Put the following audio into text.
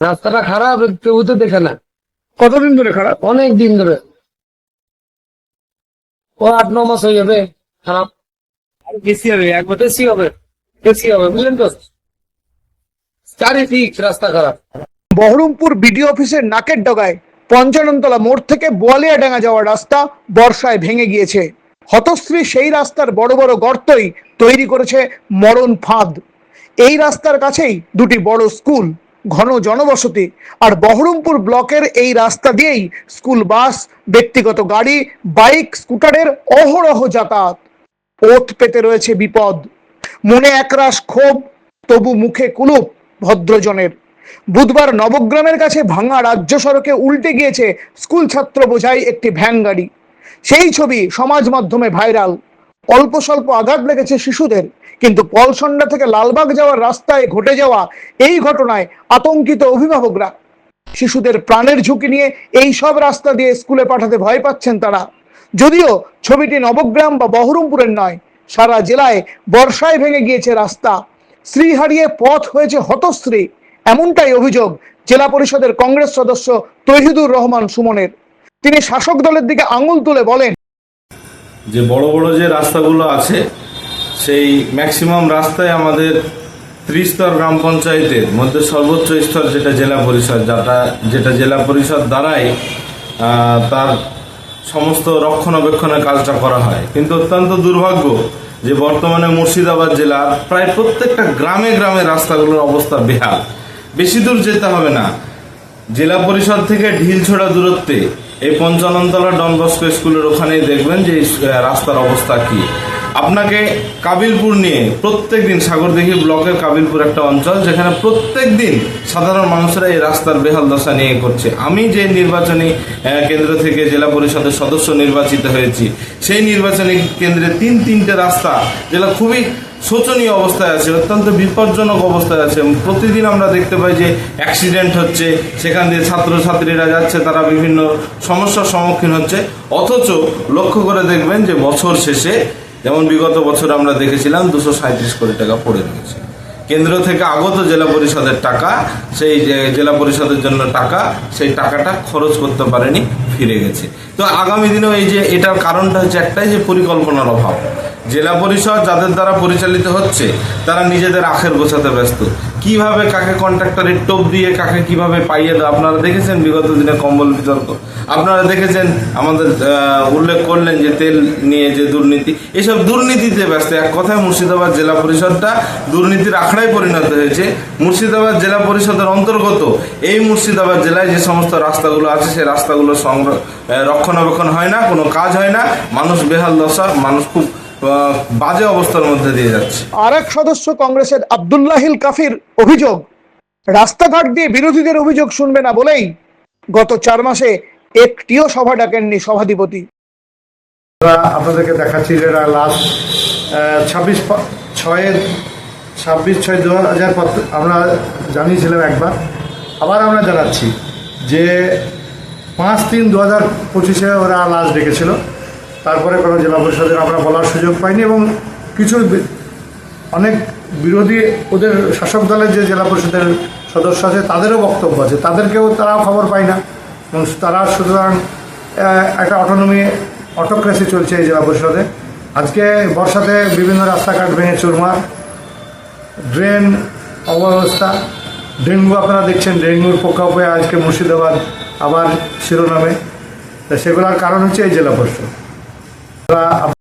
রাস্তাটা খারাপ কেউ তো দেখে না। কতদিন ধরে খারাপ? অনেক দিন ধরে। ও আট ন মাস হয়ে যাবে খারাপ। আর বেশি হবে একবার বেশি হবে বেশি হবে বুঝলেন তো? চারিদিক রাস্তা খারাপ। বহরমপুর বিডিও অফিসের নাকের ডগায় পঞ্চাননতলা মোড় থেকে বোয়ালিয়াডাঙ্গা যাওয়ার রাস্তা বর্ষায় ভেঙে গিয়েছে। হতশ্রী সেই রাস্তার বড় বড় গর্তই তৈরি করেছে মরণ ফাঁদ। এই রাস্তার কাছেই দুটি বড় স্কুল। ঘন জনবসতি আর বহরমপুর ব্লকের এই রাস্তা দিয়েই স্কুল, বাস, ব্যক্তিগত গাড়ি, বাইক, স্কুটারের অহরহ যাতায়াত। ওত পেতে রয়েছে বিপদ। মনে একরাশ ক্ষোভ, তবু মুখে কুলুপ ভদ্রজনের। বুধবার নবগ্রামের কাছে ভাঙা রাজ্য সড়কে উল্টে গিয়েছে স্কুল ছাত্র বোঝাই একটি ভ্যান গাড়ি। সেই ছবি সমাজ মাধ্যমে ভাইরাল। অল্প স্বল্প আঘাত লেগেছে শিশুদের। কিন্তু পলসন্ডা থেকে লালবাগ যাওয়ার রাস্তায় ঘটে যাওয়া এই ঘটনায় আতঙ্কিত অভিভাবকরা। শিশুদের প্রাণের ঝুঁকি নিয়ে এই সব রাস্তা দিয়ে স্কুলে পাঠাতে ভয় পাচ্ছেন তারা। যদিও ছবিটি নবগ্রাম বা বহরমপুরের নয়, সারা জেলায় বর্ষায় ভেঙে গিয়েছে রাস্তা। শ্রী হারিয়ে পথ হয়েছে হতশ্রী, এমনটাই অভিযোগ জেলা পরিষদের কংগ্রেস সদস্য তহিদুর রহমান সুমনের। তিনি শাসক দলের দিকে আঙুল তুলে বলেন, যে বড় বড় যে রাস্তাগুলো আছে সেই ম্যাক্সিমাম রাস্তায় আমাদের ত্রিস্তর গ্রাম পঞ্চায়েতের মধ্যে সর্বোচ্চ স্তর যেটা জেলা পরিষদ, যেটা যেটা জেলা পরিষদ দ্বারাই তার সমস্ত রক্ষণাবেক্ষণের কাজটা করা হয়। কিন্তু অত্যন্ত দুর্ভাগ্য যে বর্তমানে মুর্শিদাবাদ জেলার প্রায় প্রত্যেকটা গ্রামে গ্রামে রাস্তাগুলোর অবস্থা বেহাল। বেশি দূর যেতে হবে না। জেলা পরিষদ থেকে ঢিলছোড়া দূরত্বে এই পঞ্চাননতলা ডন বস্কো স্কুলের ওখানেই দেখবেন যে রাস্তার অবস্থা কি। আপনাকে কাবিলপুর নিয়ে প্রত্যেক দিন সাগরদিঘি ব্লকের কাবিলপুর একটা অঞ্চল, যেখানে প্রত্যেক দিন সাধারণ মানুষেরা এই রাস্তার বেহাল দশা নিয়ে করছে। আমি যে নির্বাচনী কেন্দ্র থেকে জেলা পরিষদের সদস্য নির্বাচিত হয়েছি, সেই নির্বাচনী কেন্দ্রে তিন তিনটে রাস্তা যেটা খুবই শোচনীয় অবস্থায় আছে, অত্যন্ত বিপজ্জনক অবস্থায় আছে। প্রতিদিন আমরা দেখতে পাই যে অ্যাক্সিডেন্ট হচ্ছে, সেখান দিয়ে ছাত্রছাত্রীরা যাচ্ছে, তারা বিভিন্ন সমস্যার সম্মুখীন হচ্ছে। অথচ লক্ষ্য করে দেখবেন যে বছর শেষে যেমন বিগত বছর আমরা দেখেছিলাম দুশো সাঁত্রিশ কোটি টাকা পড়ে রয়েছে কেন্দ্র থেকে আগত জেলা পরিষদের টাকা, সেই জেলা পরিষদের জন্য টাকা, সেই টাকাটা খরচ করতে পারেনি, ফিরে গেছে। তো আগামী দিনেও এই যে এটার কারণটা হচ্ছে একটাই যে পরিকল্পনার অভাব। জেলা পরিষদ যাদের দ্বারা পরিচালিত হচ্ছে, তারা নিজেদের আখের গোছাতে ব্যস্ত। কীভাবে কাকে কন্ট্রাক্টরের টোপ দিয়ে কাকে কীভাবে পাইয়ে দেয় আপনারা দেখেছেন বিগত দিনে কম্বল বিতর্ক। আপনারা দেখেছেন আমাদের উল্লেখ করলেন যে তেল নিয়ে যে দুর্নীতি। এসব দুর্নীতিতে ব্যস্ত। এক কথায় মুর্শিদাবাদ জেলা পরিষদটা দুর্নীতির আখড়ায় পরিণত হয়েছে। মুর্শিদাবাদ জেলা পরিষদের অন্তর্গত এই মুর্শিদাবাদ জেলায় যে সমস্ত রাস্তাগুলো আছে, সেই রাস্তাগুলো সংর- রক্ষণাবেক্ষণ হয় না, কোনো কাজ হয় না। মানুষ বেহাল দশা মানুষ খুব বাজে অবস্থার মধ্যে দিয়ে যাচ্ছে। আর এক সদস্য কংগ্রেসের আবদুল্লাহিল কাফির অভিযোগ রাস্তাঘাট দিয়ে বিরোধীদের অভিযোগ শুনবে না বলেই গত চার মাসে একটিও সভা ডাকেননি সভাধিপতি। আপনাদেরকে দেখাচ্ছি যেটা লাস্ট ছাব্বিশ ছয়ের ছাব্বিশ ছয় দু হাজার আমরা জানিয়েছিলাম একবার আবার আমরা জানাচ্ছি যে পাঁচ তিন দু হাজার পঁচিশে ওরা লাস্ট ডেকেছিল। তারপরে কোনো জেলা পরিষদের আমরা বলার সুযোগ পাইনি এবং কিছু অনেক বিরোধী ওদের শাসক দলের যে জেলা পরিষদের সদস্য আছে, তাদেরও বক্তব্য আছে। তাদেরকেও তারা খবর পায় না। এবং তারা সুতরাং একটা অটোনমি অটোক্রেসি চলছে এই জেলা পরিষদে। আজকে বর্ষাতে বিভিন্ন রাস্তাঘাট ভেঙে চুরমার, ড্রেন অব্যবস্থা, ডেঙ্গু আপনারা দেখছেন, ডেঙ্গুর প্রকোপে আজকে মুর্শিদাবাদ আবার শিরোনামে। তা সেগুলোর কারণ হচ্ছে এই জেলা পরিষদ। আমরা